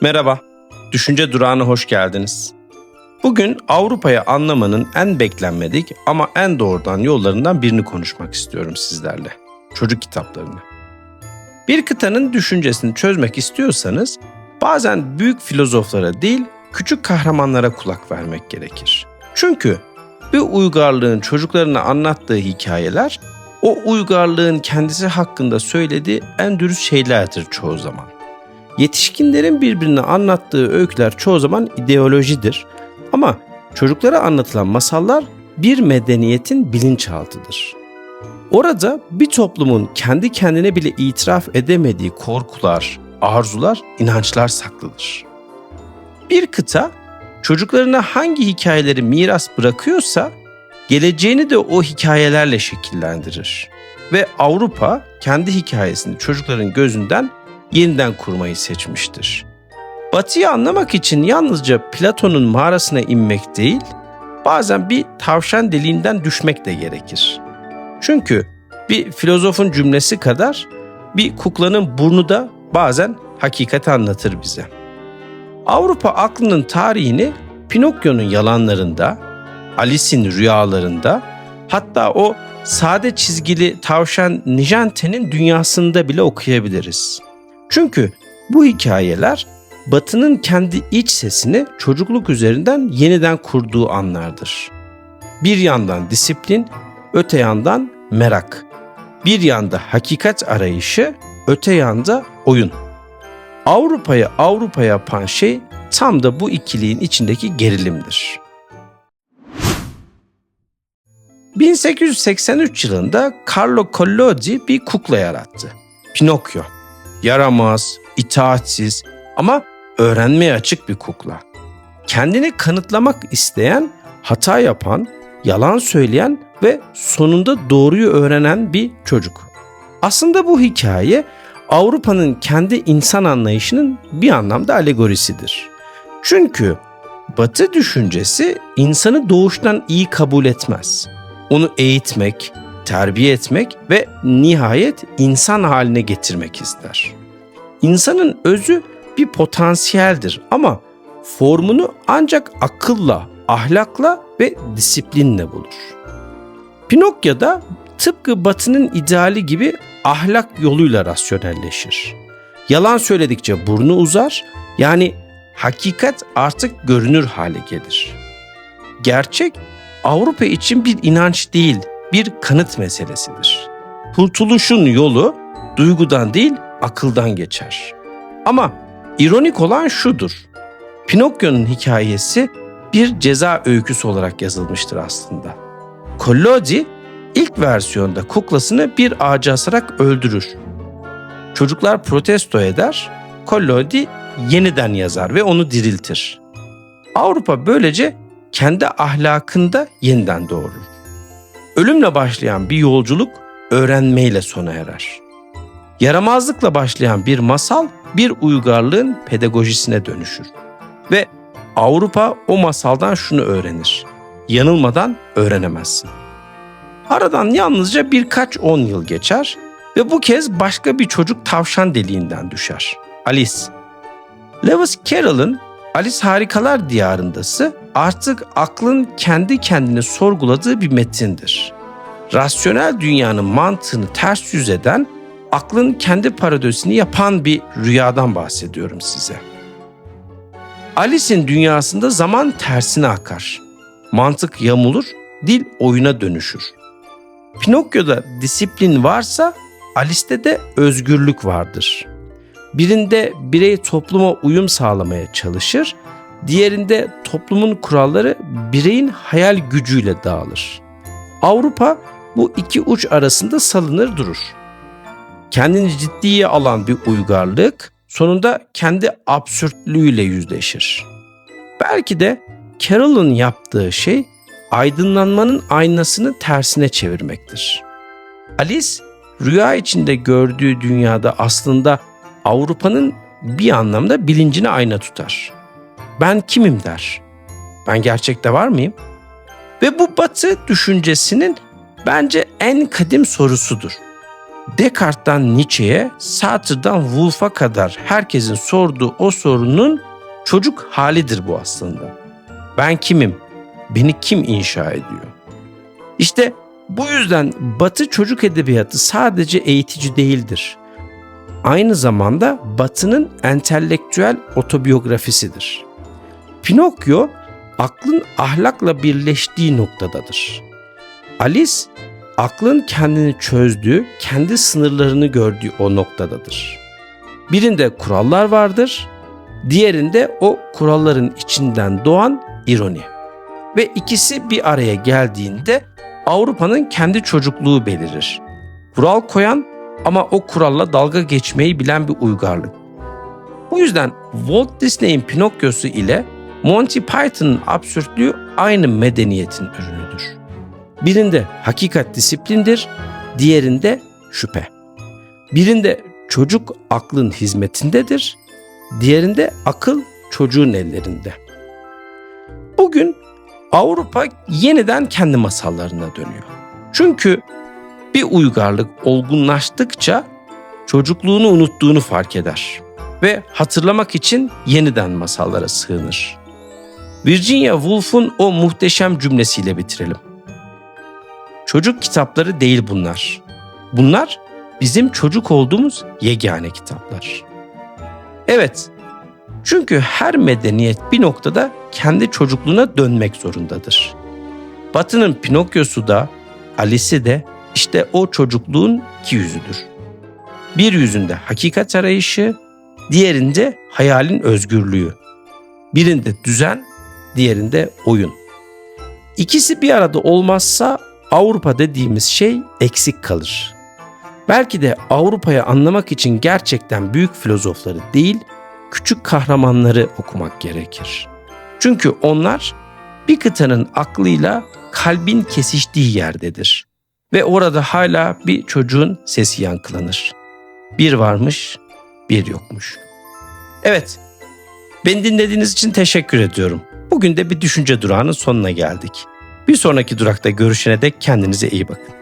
Merhaba, Düşünce Durağı'na hoş geldiniz. Bugün Avrupa'yı anlamanın en beklenmedik ama en doğrudan yollarından birini konuşmak istiyorum sizlerle. Çocuk kitaplarını. Bir kıtanın düşüncesini çözmek istiyorsanız bazen büyük filozoflara değil küçük kahramanlara kulak vermek gerekir. Çünkü bir uygarlığın çocuklarına anlattığı hikayeler o uygarlığın kendisi hakkında söylediği en dürüst şeylerdir çoğu zaman. Yetişkinlerin birbirine anlattığı öyküler çoğu zaman ideolojidir ama çocuklara anlatılan masallar bir medeniyetin bilinçaltıdır. Orada bir toplumun kendi kendine bile itiraf edemediği korkular, arzular, inançlar saklıdır. Bir kıta çocuklarına hangi hikayeleri miras bırakıyorsa geleceğini de o hikayelerle şekillendirir. Ve Avrupa kendi hikayesini çocukların gözünden yeniden kurmayı seçmiştir. Batı'yı anlamak için yalnızca Platon'un mağarasına inmek değil, bazen bir tavşan deliğinden düşmek de gerekir. Çünkü bir filozofun cümlesi kadar bir kuklanın burnu da bazen hakikati anlatır bize. Avrupa aklının tarihini Pinokyo'nun yalanlarında, Alice'in rüyalarında, hatta o sade çizgili tavşan Nijante'nin dünyasında bile okuyabiliriz. Çünkü bu hikayeler Batı'nın kendi iç sesini çocukluk üzerinden yeniden kurduğu anlardır. Bir yandan disiplin, öte yandan merak. Bir yanda hakikat arayışı, öte yanda oyun. Avrupa'yı Avrupa yapan şey tam da bu ikiliğin içindeki gerilimdir. 1883 yılında Carlo Collodi bir kukla yarattı. Pinokyo. Yaramaz, itaatsiz ama öğrenmeye açık bir kukla. Kendini kanıtlamak isteyen, hata yapan, yalan söyleyen ve sonunda doğruyu öğrenen bir çocuk. Aslında bu hikaye Avrupa'nın kendi insan anlayışının bir anlamda alegorisidir. Çünkü Batı düşüncesi insanı doğuştan iyi kabul etmez. Onu eğitmek, terbiye etmek ve nihayet insan haline getirmek ister. İnsanın özü bir potansiyeldir ama formunu ancak akılla, ahlakla ve disiplinle bulur. Pinokyo da tıpkı Batı'nın ideali gibi ahlak yoluyla rasyonelleşir. Yalan söyledikçe burnu uzar, yani hakikat artık görünür hale gelir. Gerçek Avrupa için bir inanç değil, bir kanıt meselesidir. Kurtuluşun yolu duygudan değil, akıldan geçer. Ama ironik olan şudur. Pinokyo'nun hikayesi bir ceza öyküsü olarak yazılmıştır aslında. Collodi ilk versiyonda kuklasını bir ağaca asarak öldürür. Çocuklar protesto eder, Collodi yeniden yazar ve onu diriltir. Avrupa böylece kendi ahlakında yeniden doğurur. Ölümle başlayan bir yolculuk öğrenmeyle sona erer. Yaramazlıkla başlayan bir masal bir uygarlığın pedagojisine dönüşür. Ve Avrupa o masaldan şunu öğrenir. Yanılmadan öğrenemezsin. Aradan yalnızca birkaç on yıl geçer ve bu kez başka bir çocuk tavşan deliğinden düşer. Alice. Lewis Carroll'ın Alice Harikalar Diyarındası artık aklın kendi kendini sorguladığı bir metindir. Rasyonel dünyanın mantığını ters yüz eden, aklın kendi parodisini yapan bir rüyadan bahsediyorum size. Alice'in dünyasında zaman tersine akar. Mantık yamulur, dil oyuna dönüşür. Pinokyo'da disiplin varsa Alice'de de özgürlük vardır. Birinde birey topluma uyum sağlamaya çalışır, diğerinde toplumun kuralları bireyin hayal gücüyle dağılır. Avrupa bu iki uç arasında salınır durur. Kendini ciddiye alan bir uygarlık sonunda kendi absürtlüğüyle yüzleşir. Belki de Carroll'ın yaptığı şey aydınlanmanın aynasını tersine çevirmektir. Alice rüya içinde gördüğü dünyada aslında Avrupa'nın bir anlamda bilincini ayna tutar. Ben kimim der. Ben gerçekte var mıyım? Ve bu batı düşüncesinin bence en kadim sorusudur. Descartes'tan Nietzsche'ye, Sartre'dan Woolf'a kadar herkesin sorduğu o sorunun çocuk halidir bu aslında. Ben kimim? Beni kim inşa ediyor? İşte bu yüzden Batı çocuk edebiyatı sadece eğitici değildir. Aynı zamanda Batı'nın entelektüel otobiyografisidir. Pinokyo aklın ahlakla birleştiği noktadadır. Alice aklın kendini çözdüğü, kendi sınırlarını gördüğü o noktadadır. Birinde kurallar vardır, diğerinde o kuralların içinden doğan ironi. Ve ikisi bir araya geldiğinde Avrupa'nın kendi çocukluğu belirir. Kural koyan ama o kuralla dalga geçmeyi bilen bir uygarlık. Bu yüzden Walt Disney'in Pinokyo'su ile Monty Python'ın absürtlüğü aynı medeniyetin ürünüdür. Birinde hakikat disiplindir, diğerinde şüphe. Birinde çocuk aklın hizmetindedir, diğerinde akıl çocuğun ellerinde. Bugün Avrupa yeniden kendi masallarına dönüyor. Çünkü bir uygarlık olgunlaştıkça çocukluğunu unuttuğunu fark eder ve hatırlamak için yeniden masallara sığınır. Virginia Woolf'un o muhteşem cümlesiyle bitirelim. Çocuk kitapları değil bunlar. Bunlar bizim çocuk olduğumuz yegane kitaplar. Evet, çünkü her medeniyet bir noktada kendi çocukluğuna dönmek zorundadır. Batı'nın Pinokyo'su da, Alice'i de işte o çocukluğun iki yüzüdür. Bir yüzünde hakikat arayışı, diğerinde hayalin özgürlüğü. Birinde düzen, diğerinde oyun. İkisi bir arada olmazsa Avrupa dediğimiz şey eksik kalır. Belki de Avrupa'yı anlamak için gerçekten büyük filozofları değil, küçük kahramanları okumak gerekir. Çünkü onlar bir kıtanın aklıyla kalbin kesiştiği yerdedir. Ve orada hala bir çocuğun sesi yankılanır. Bir varmış, bir yokmuş. Evet, beni dinlediğiniz için teşekkür ediyorum. Bugün de bir düşünce durağının sonuna geldik. Bir sonraki durakta görüşene dek kendinize iyi bakın.